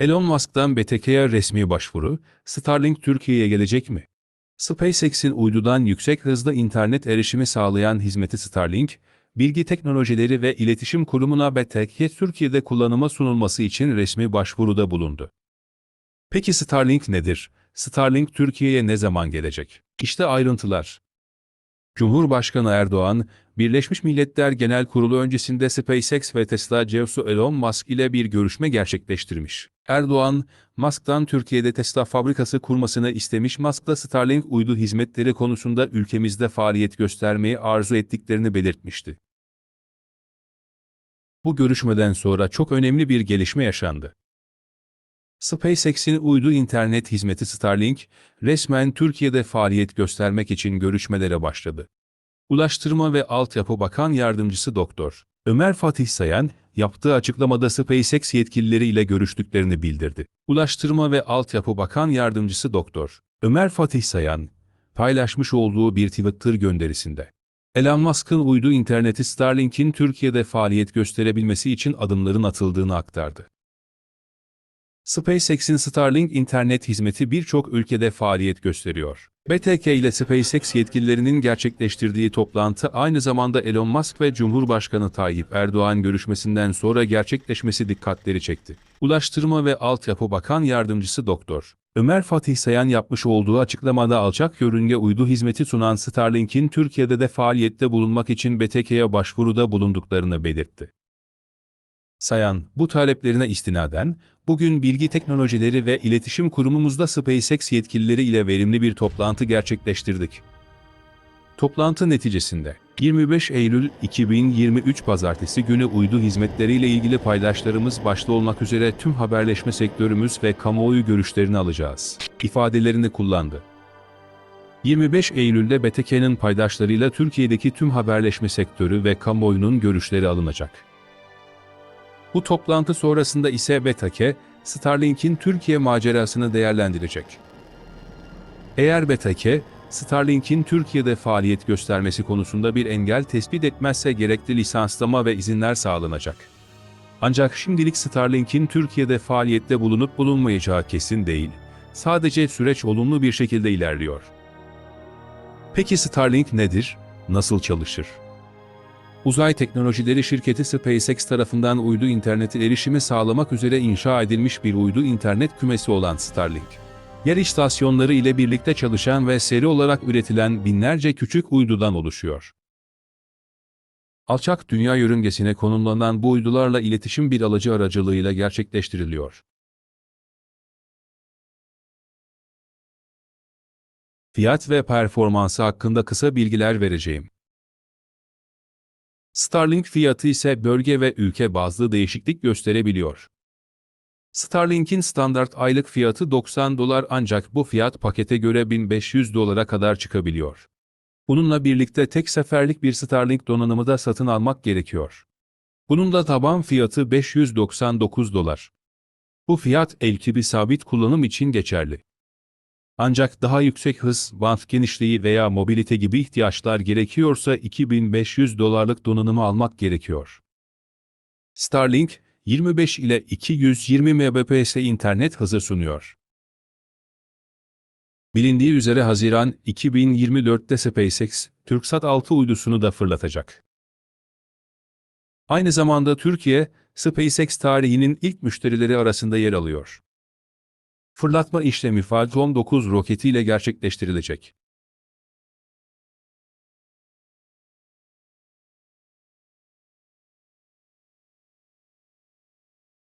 Elon Musk'tan BTK'ya resmi başvuru, Starlink Türkiye'ye gelecek mi? SpaceX'in uydudan yüksek hızda internet erişimi sağlayan hizmeti Starlink, Bilgi Teknolojileri ve İletişim Kurumu'na BTK Türkiye'de kullanıma sunulması için resmi başvuruda bulundu. Peki Starlink nedir? Starlink Türkiye'ye ne zaman gelecek? İşte ayrıntılar. Cumhurbaşkanı Erdoğan, Birleşmiş Milletler Genel Kurulu öncesinde SpaceX ve Tesla CEO'su Elon Musk ile bir görüşme gerçekleştirmiş. Erdoğan, Musk'tan Türkiye'de Tesla fabrikası kurmasını istemiş Musk'la Starlink uydu hizmetleri konusunda ülkemizde faaliyet göstermeyi arzu ettiklerini belirtmişti. Bu görüşmeden sonra çok önemli bir gelişme yaşandı. SpaceX'in uydu internet hizmeti Starlink, resmen Türkiye'de faaliyet göstermek için görüşmelere başladı. Ulaştırma ve Altyapı Bakan Yardımcısı Doktor Ömer Fatih Sayan, yaptığı açıklamada SpaceX yetkilileriyle görüştüklerini bildirdi. Ulaştırma ve Altyapı Bakan Yardımcısı Doktor Ömer Fatih Sayan, paylaşmış olduğu bir Twitter gönderisinde, Elon Musk'ın uydu interneti Starlink'in Türkiye'de faaliyet gösterebilmesi için adımların atıldığını aktardı. SpaceX'in Starlink internet hizmeti birçok ülkede faaliyet gösteriyor. BTK ile SpaceX yetkililerinin gerçekleştirdiği toplantı aynı zamanda Elon Musk ve Cumhurbaşkanı Tayyip Erdoğan görüşmesinden sonra gerçekleşmesi dikkatleri çekti. Ulaştırma ve Altyapı Bakan Yardımcısı Doktor Ömer Fatih Sayan yapmış olduğu açıklamada alçak yörünge uydu hizmeti sunan Starlink'in Türkiye'de de faaliyette bulunmak için BTK'ya başvuruda bulunduklarını belirtti. Sayan, bu taleplerine istinaden, bugün Bilgi Teknolojileri ve İletişim Kurumumuzda SpaceX yetkilileri ile verimli bir toplantı gerçekleştirdik. Toplantı neticesinde, 25 Eylül 2023 Pazartesi günü uydu hizmetleriyle ilgili paydaşlarımız başta olmak üzere tüm haberleşme sektörümüz ve kamuoyu görüşlerini alacağız, ifadelerini kullandı. 25 Eylül'de BTK'nın paydaşlarıyla Türkiye'deki tüm haberleşme sektörü ve kamuoyunun görüşleri alınacak. Bu toplantı sonrasında ise BTK, Starlink'in Türkiye macerasını değerlendirecek. Eğer BTK, Starlink'in Türkiye'de faaliyet göstermesi konusunda bir engel tespit etmezse gerekli lisanslama ve izinler sağlanacak. Ancak şimdilik Starlink'in Türkiye'de faaliyette bulunup bulunmayacağı kesin değil. Sadece süreç olumlu bir şekilde ilerliyor. Peki Starlink nedir? Nasıl çalışır? Uzay teknolojileri şirketi SpaceX tarafından uydu interneti erişimi sağlamak üzere inşa edilmiş bir uydu internet kümesi olan Starlink. Yer istasyonları ile birlikte çalışan ve seri olarak üretilen binlerce küçük uydudan oluşuyor. Alçak dünya yörüngesine konumlanan bu uydularla iletişim bir alıcı aracılığıyla gerçekleştiriliyor. Fiyat ve performansı hakkında kısa bilgiler vereceğim. Starlink fiyatı ise bölge ve ülke bazlı değişiklik gösterebiliyor. Starlink'in standart aylık fiyatı 90 dolar ancak bu fiyat pakete göre 1500 dolara kadar çıkabiliyor. Bununla birlikte tek seferlik bir Starlink donanımı da satın almak gerekiyor. Bunun da taban fiyatı 599 dolar. Bu fiyat elkibi sabit kullanım için geçerli. Ancak daha yüksek hız, bant genişliği veya mobilite gibi ihtiyaçlar gerekiyorsa 2500 dolarlık donanımı almak gerekiyor. Starlink, 25 ile 220 Mbps internet hızı sunuyor. Bilindiği üzere Haziran 2024'te SpaceX, TürkSat 6 uydusunu da fırlatacak. Aynı zamanda Türkiye, SpaceX tarihinin ilk müşterileri arasında yer alıyor. Fırlatma işlemi Falcon 9 roketiyle gerçekleştirilecek.